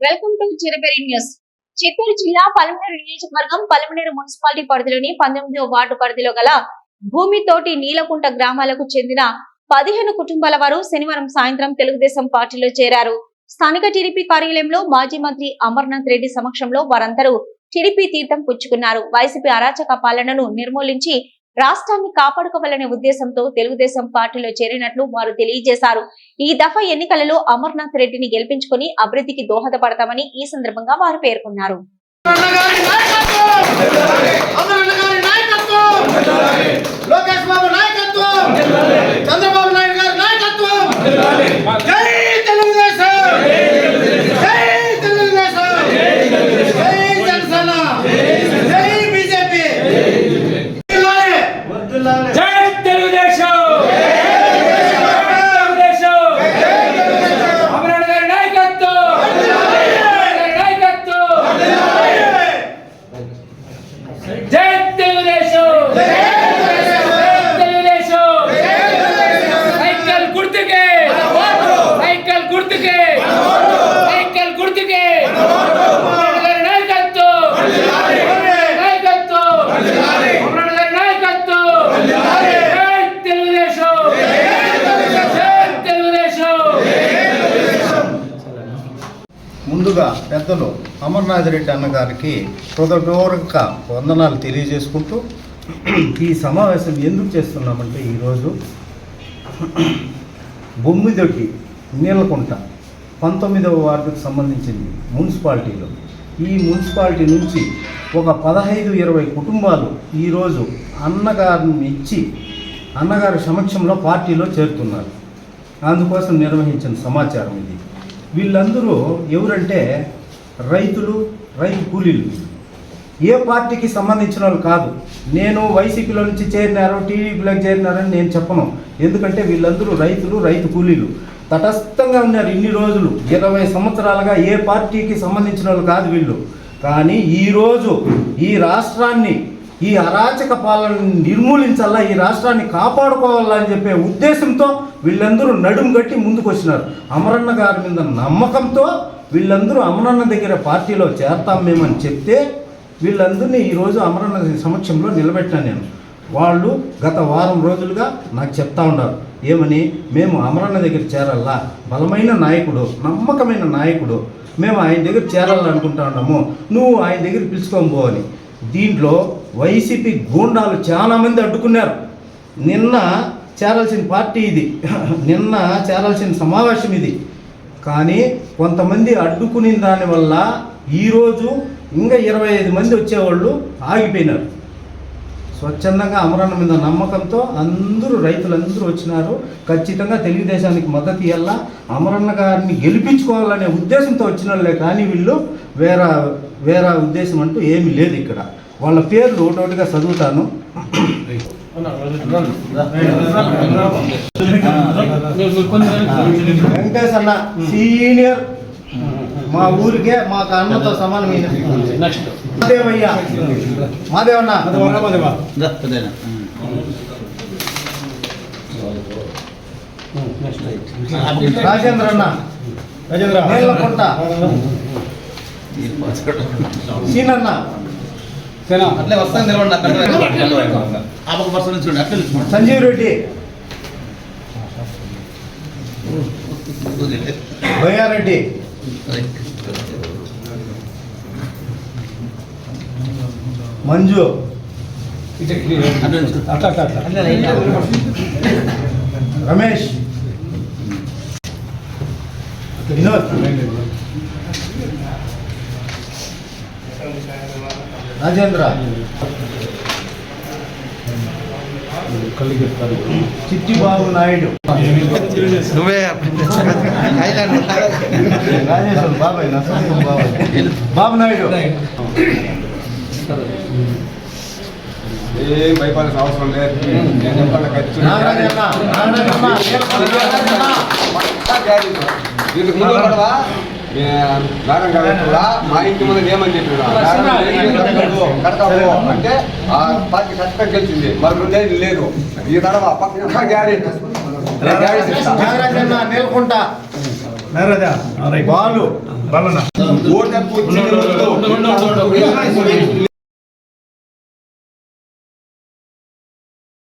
Welcome to చిరబెరి news. Chittoor జిల్లా పలమనేరు నియోజకవర్గం Palamaner municipality పరిధిలోని పంతొమ్మిదవ వార్డు పరిధిలో గల భూమితోటి నీలకుంట గ్రామాలకు చెందిన పదిహేను కుటుంబాల వారు శనివారం సాయంత్రం తెలుగుదేశం పార్టీలో చేరారు. స్థానిక టీడీపీ కార్యాలయంలో మాజీ మంత్రి అమర్నాథ్ రెడ్డి సమక్షంలో వారందరూ టీడీపీ తీర్థం పుచ్చుకున్నారు. వైసీపీ అరాచక పాలనను నిర్మూలించి రాష్ట్రాన్ని కాపాడుకోవాలనే ఉద్దేశంతో తెలుగుదేశం పార్టీలో చేరినట్లు వారు తెలియజేశారు. ఈ దఫా ఎన్నికలలో అమర్నాథ్ రెడ్డిని గెలిపించుకొని అభివృద్ధికి దోహదపడతామని ఈ సందర్భంగా వారు పేర్కొన్నారు. లోకేష్ బాబు నాయకత్వం చంద్రబాబు నాయుడు గారి నాయకత్వం జై తెలుగుదేశం జై తెలుగుదేశం జై జనసేన జై బీజేపీ జై తెలుగుదేశం తెలుగుదేశం అమరణ గారి నాయకత్వం గారి నాయకత్వం జై తెలుగుదేశం తెలుగుదేశం సైకిల్ గుర్తుకే సైకిల్ గుర్తుకే సైకిల్ గుర్తుకే అమరణ గారి నాయకత్వం నాయకత్వం అమరణ గారి నాయకత్వం జై తెలుగుదేశం జై తెలుగుదేశం ముందుగా పెద్దలు అమర్నాథ్ రెడ్డి అన్నగారికి హృదయపూర్వక వందనాలు తెలియజేసుకుంటూ ఈ సమావేశం ఎందుకు చేస్తున్నామంటే ఈరోజు బొమ్మిదొడ్డి నీలకుంట పంతొమ్మిదవ వార్డుకు సంబంధించింది మున్సిపాలిటీలో. ఈ మున్సిపాలిటీ నుంచి ఒక పదహైదు ఇరవై కుటుంబాలు ఈరోజు అన్నగారిని ఇచ్చి అన్నగారి సమక్షంలో పార్టీలో చేరుతున్నారు. అందుకోసం నిర్వహించిన సమాచారం ఇది. వీళ్ళందరూ ఎవరంటే రైతులు రైతు కూలీలు. ఏ పార్టీకి సంబంధించిన వాళ్ళు కాదు. నేను వైసీపీలో నుంచి చేరినారు టీడీపీలోకి చేరినారని నేను చెప్పను. ఎందుకంటే వీళ్ళందరూ రైతులు రైతు కూలీలు. తటస్థంగా ఉన్నారు ఇన్ని రోజులు. ఇరవై సంవత్సరాలుగా ఏ పార్టీకి సంబంధించిన వాళ్ళు కాదు వీళ్ళు. కానీ ఈరోజు ఈ రాష్ట్రాన్ని ఈ అరాచక పాలనని నిర్మూలించాలా ఈ రాష్ట్రాన్ని కాపాడుకోవాలా అని చెప్పే ఉద్దేశంతో వీళ్ళందరూ నడుము గట్టి ముందుకు వచ్చినారు అమరన్న గారి మీద నమ్మకంతో వీళ్ళందరూ అమరన్న దగ్గర పార్టీలో చేరతాం మేమని చెప్తే వీళ్ళందరినీ ఈరోజు అమరన్న సమక్షంలో నిలబెట్టాను నేను. వాళ్ళు గత వారం రోజులుగా నాకు చెప్తా ఉన్నారు. ఏమని? మేము అమరన్న దగ్గర చేరాలా? బలమైన నాయకుడు నమ్మకమైన నాయకుడు. మేము ఆయన దగ్గర చేరాలనుకుంటా ఉన్నాము. నువ్వు ఆయన దగ్గర పిలుచుకొని పోవాలి దీంట్లో వైసీపీ గూండాలు చాలామంది అడ్డుకున్నారు. నిన్న చేరాల్సిన పార్టీ ఇది. నిన్న చేరాల్సిన సమావేశం ఇది. కానీ కొంతమంది అడ్డుకుని దానివల్ల ఈరోజు ఇంకా ఇరవై ఐదు మంది వచ్చేవాళ్ళు ఆగిపోయినారు. స్వచ్ఛందంగా అమరన్న మీద నమ్మకంతో అందరూ రైతులందరూ వచ్చినారు. ఖచ్చితంగా తెలుగుదేశానికి మద్దతు ఇవ్వాలా అమరన్న గారిని గెలిపించుకోవాలనే ఉద్దేశంతో వచ్చిన వాళ్ళే కానీ వీళ్ళు వేరే వేరే ఉద్దేశం అంటూ ఏమీ లేదు ఇక్కడ. వాళ్ళ పేర్లు ఒకటోటిగా చదువుతాను. వెంకటేష్ అన్న సీనియర్ మా ఊరికే మాకు అన్నతో మాదేవయ్య. మాదేవన్న? రాజేంద్ర అన్న రాజేంద్ర. నీళ్ళకుంట సీనన్న. అట్లే వస్తాను నిలబడి అక్కడ ఆ పక్క పర్సన్ నుంచి చూడండి అట్లే నిల్చోండి. సంజీవ్ రెడ్డి. భయ్యారెడ్డి మంజు అట్లే నిల్చో. రమేష్ చిట్టిబాబు నాయుడు. నువ్వే రాజేశ్వర్ బాబాయ్ నా సొంతం బాబాయ్. బాబు నాయుడు. ఏం భయపడాల్సిన అవసరం లేదు. నేను చెప్పాను ముందు కూడా మా ఇంటి ముందు ఏమని చెప్పాడు కడతాము అంటే ఆ పార్టీ ఖచ్చితంగా గెలిచింది మరి రెండేళ్ళు లేదు ఈ తడవ పక్క గ్యారెంటీ గ్యారెంటీ ఇస్తా నాగరాజన్న